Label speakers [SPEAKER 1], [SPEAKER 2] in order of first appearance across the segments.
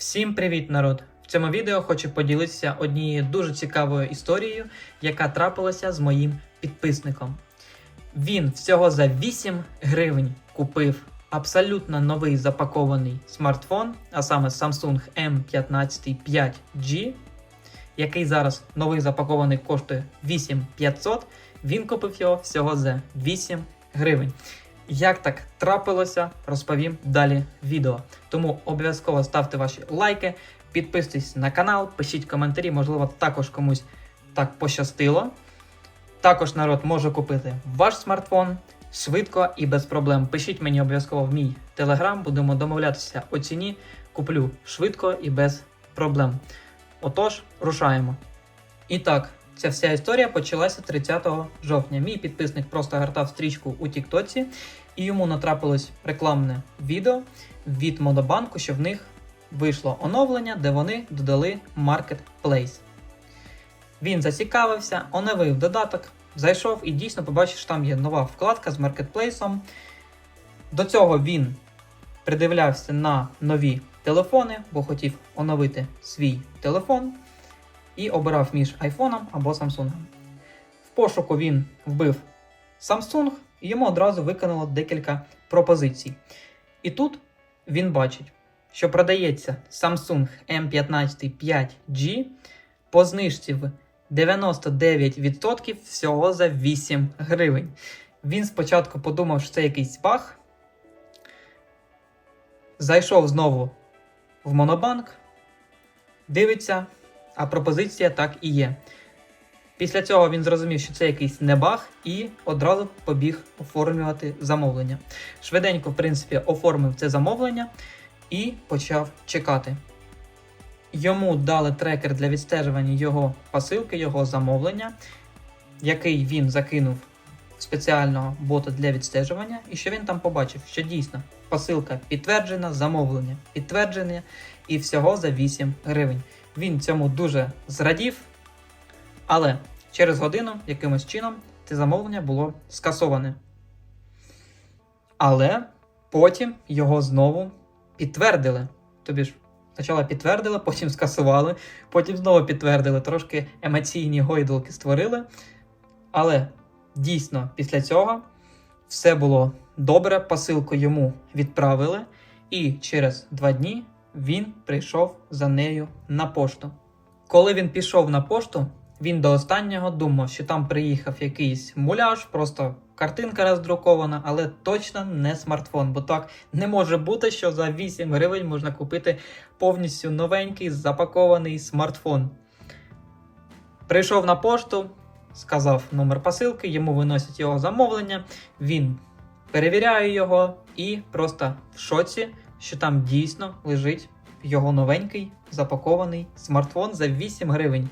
[SPEAKER 1] Всім привіт, народ! В цьому відео хочу поділитися однією дуже цікавою історією, яка трапилася з моїм підписником. Він всього за 8 гривень купив абсолютно новий запакований смартфон, а саме Samsung M15 5G, який зараз новий запакований коштує 8500. Він купив його всього за 8 гривень. Як так трапилося, розповім далі в відео. Тому обов'язково ставте ваші лайки, підписуйтесь на канал, пишіть коментарі, можливо, також комусь так пощастило. Також народ може купити ваш смартфон швидко і без проблем. Пишіть мені обов'язково в мій телеграм, будемо домовлятися о ціні. Куплю швидко і без проблем. Отож, рушаємо. І так, ця вся історія почалася 30 жовтня. Мій підписник просто гортав стрічку у Тіктоці, і йому натрапилось рекламне відео від Монобанку, що в них вийшло оновлення, де вони додали Marketplace. Він зацікавився, оновив додаток, зайшов і дійсно побачив, що там є нова вкладка з маркетплейсом. До цього він придивлявся на нові телефони, бо хотів оновити свій телефон і обирав між айфоном або Samsung. В пошуку він вбив Samsung і йому одразу виконало декілька пропозицій. І тут він бачить, що продається Samsung M15 5G по знижці в 99% всього за 8 гривень. Він спочатку подумав, що це якийсь баг. Зайшов знову в Монобанк, дивиться, а пропозиція так і є. Після цього він зрозумів, що це якийсь не баг, і одразу побіг оформлювати замовлення. Швиденько, в принципі, оформив це замовлення і почав чекати. Йому дали трекер для відстежування його посилки, його замовлення, який він закинув спеціального бота для відстежування, і що він там побачив, що дійсно посилка підтверджена, замовлення підтверджене, і всього за 8 гривень. Він цьому дуже зрадів, але через годину якимось чином це замовлення було скасоване. Але потім його знову підтвердили. Тобі ж спочатку підтвердили, потім скасували, потім знову підтвердили, трошки емоційні гойдалки створили. Але дійсно після цього все було добре, посилку йому відправили, і через два дні він прийшов за нею на пошту. Коли він пішов на пошту, він до останнього думав, що там приїхав якийсь муляж, просто картинка роздрукована, але точно не смартфон. Бо так не може бути, що за 8 гривень можна купити повністю новенький запакований смартфон. Прийшов на пошту, сказав номер посилки, йому виносять його замовлення. Він перевіряє його і просто в шоці, що там дійсно лежить його новенький запакований смартфон за 8 гривень.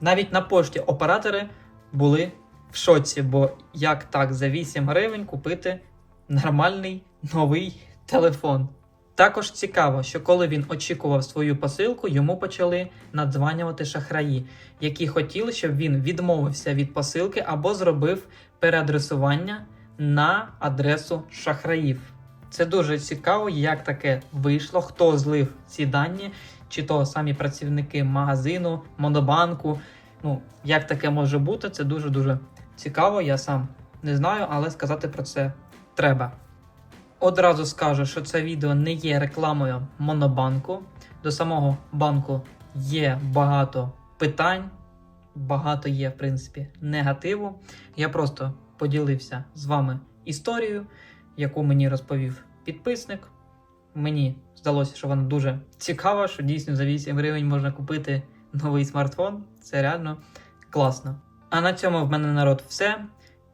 [SPEAKER 1] Навіть на пошті оператори були в шоці, бо як так за 8 гривень купити нормальний новий телефон. Також цікаво, що коли він очікував свою посилку, йому почали надзванювати шахраї, які хотіли, щоб він відмовився від посилки або зробив переадресування на адресу шахраїв. Це дуже цікаво, як таке вийшло, хто злив ці дані, чи то самі працівники магазину, монобанку. Ну, як таке може бути, це дуже-дуже цікаво. Я сам не знаю, але сказати про це треба. Одразу скажу, що це відео не є рекламою монобанку. До самого банку є багато питань, багато є, в принципі, негативу. Я просто поділився з вами історією, яку мені розповів підписник. Мені здалося, що вона дуже цікава, що дійсно за 8 гривень можна купити новий смартфон. Це реально класно. А на цьому в мене народ все.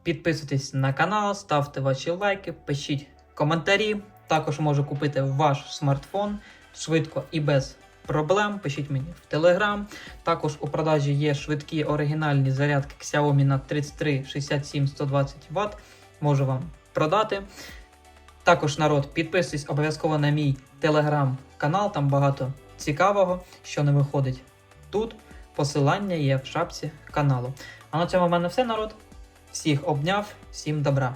[SPEAKER 1] Підписуйтесь на канал, ставте ваші лайки, пишіть коментарі. Також можу купити ваш смартфон швидко і без проблем. Пишіть мені в Telegram. Також у продажі є швидкі оригінальні зарядки Xiaomi на 33 67 120 Вт. Можу вам продати. Також народ, підписуйтесь обов'язково на мій телеграм-канал, там багато цікавого, що не виходить тут. Посилання є в шапці каналу. А на цьому в мене все народ. Всіх обняв, всім добра.